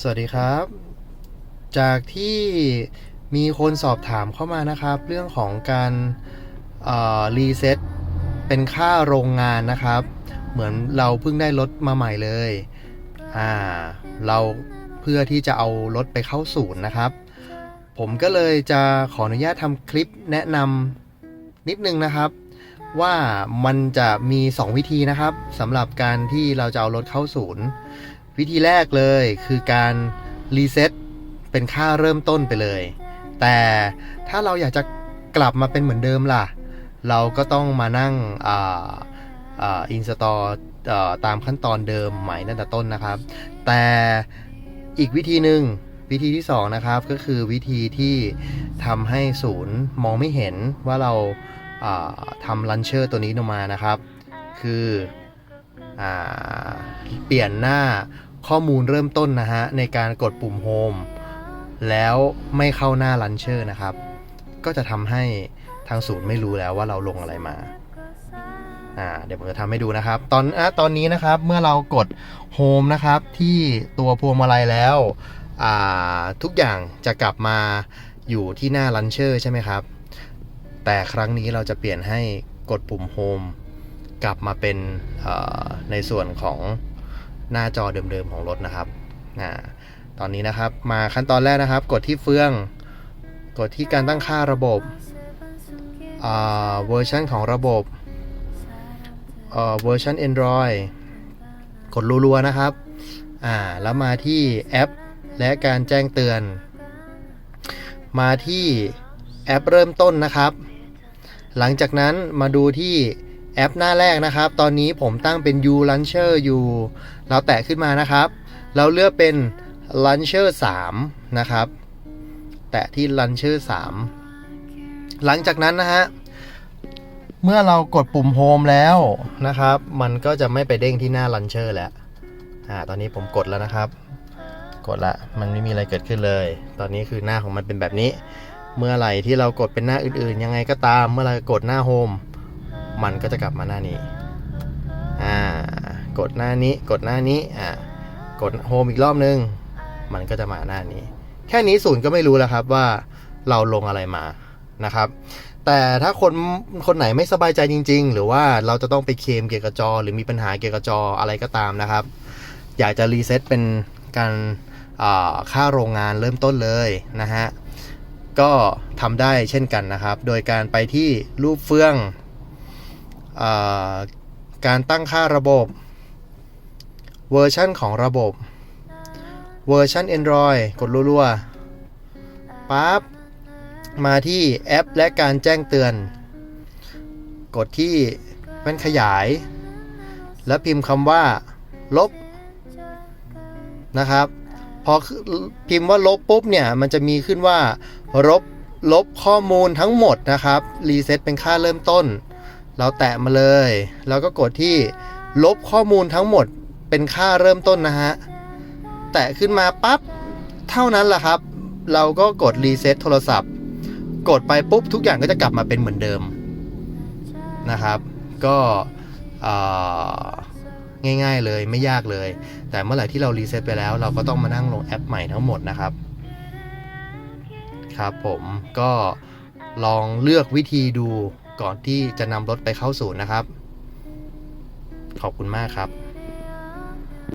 สวัสดีครับ จากที่มีคนสอบถามเข้ามานะครับ เรื่องของการรีเซ็ตเป็นค่าโรงงานนะครับ เหมือนเราเพิ่งได้รถมาใหม่เลยอ่าเราเพื่อที่จะเอารถไปเข้าศูนย์นะครับ ผมก็เลยจะขออนุญาตทำคลิปแนะนำนิดนึงนะครับ ว่ามันจะมี 2 วิธีนะครับสำหรับการที่เราจะเอารถเข้าศูนย์ วิธีแรกเลยคือการรีเซ็ตเป็นค่าเริ่มต้นไปเลย แต่ถ้าเราอยากจะกลับมาเป็นเหมือนเดิมล่ะ เราก็ต้องมานั่งอินสตอลตามขั้นตอนเดิมใหม่ตั้งแต่ต้นนะครับ แต่อีกวิธีหนึ่งวิธีที่สองนะครับก็คือวิธีที่ทำให้ศูนย์มองไม่เห็นว่าเราาทำลันเชอร์ตัวนี้ออกมานะครับ คือ เปลี่ยนหน้าข้อมูลเริ่มต้นนะฮะ ในการกดปุ่มโฮมแล้วไม่เข้าหน้าลันเชอร์นะครับ ก็จะทำให้ทางศูนย์ไม่รู้แล้วว่าเราลงอะไรมาอ่าเดี๋ยวผมจะทำให้ดูนะครับ ตอนอะตอนนี้นะครับเมื่อเรากดโฮมนะครับที่ตัวพวงมาลัยแล้วอ่าทุกอย่างจะกลับมาอยู่ที่หน้าลันเชอร์ใช่ไหมครับ แต่ครั้งนี้เราจะเปลี่ยนให้กดปุ่มโฮม กลับมาเป็นในส่วนของหน้าจอเดิมๆของรถนะครับอตอนนี้นะครับมาขั้นตอนแรกนะครับ กดที่เฟือง กดที่การตั้งค่าระบบเวอร์ชันของระบบเอ่อเวอร์ชัน Android กดรัวๆนะครับอ่าแล้วมาที่แอปและการแจ้งเตือน มาที่แอปเริ่มต้นนะครับ หลังจากนั้นมาดูที่ แอปหน้าแรกนะครับ ตอนนี้ผมตั้งเป็น U Launcher อยู่ เราแตะขึ้นมานะครับ เราเลือกเป็น Launcher 3 นะครับ แตะที่ Launcher 3 หลังจากนั้นนะฮะ เมื่อเรากดปุ่ม Home แล้วนะครับ มันก็จะไม่ไปเด้งที่หน้า Launcher แล้วอ่าตอนนี้ผมกดแล้วนะครับ กดละ มันไม่มีอะไรเกิดขึ้นเลย ตอนนี้คือหน้าของมันเป็นแบบนี้ เมื่อไหร่ที่เรากดเป็นหน้าอื่นๆ ยังไงก็ตาม เมื่อเรากดหน้าโฮ มันก็จะกลับมาหน้านี้อ่ากดหน้านี้กดหน้านี้อ่ากดโฮมอีกรอบนึง มันก็จะมาหน้านี้ แค่นี้ศูนย์ก็ไม่รู้แล้วครับว่าเราลงอะไรมานะครับ แต่ถ้าคนคนไหนไม่สบายใจจริง ๆ หรือว่าเราจะต้องไปเคมเกี่ยวกับจอ หรือมีปัญหาเกี่ยวกับจออะไรก็ตามนะครับ อยากจะรีเซ็ตเป็นการค่าโรงงานเริ่มต้นเลยนะฮะ ก็ทำได้เช่นกันนะครับ โดยการไปที่รูปเฟือง การตั้งค่าระบบ เวอร์ชันของระบบ เวอร์ชัน Android กดรัวๆปั๊บ มาที่แอปและการแจ้งเตือน กดที่แว่นขยาย แล้วพิมพ์คำว่า ลบ นะครับ พอพิมพ์ว่าลบปุ๊บเนี่ย มันจะมีขึ้นว่าลบลบข้อมูลทั้งหมดนะครับ รีเซ็ตเป็นค่าเริ่มต้น เราแตะมาเลย แล้วก็กดที่ลบข้อมูลทั้งหมดเป็นค่าเริ่มต้นนะฮะ แตะขึ้นมาปั๊บเท่านั้นแหละครับ เราก็กดรีเซ็ตโทรศัพท์ กดไปปุ๊บทุกอย่างก็จะกลับมาเป็นเหมือนเดิมนะครับ ก็ง่ายๆเลยไม่ยากเลย แต่เมื่อไหร่ที่เรารีเซ็ตไปแล้ว เราก็ต้องมานั่งลงแอปใหม่ทั้งหมดนะครับครับผมก็ลองเลือกวิธีดู ก่อนที่จะนำรถไปเข้าศูนย์นะครับ ขอบคุณมากครับ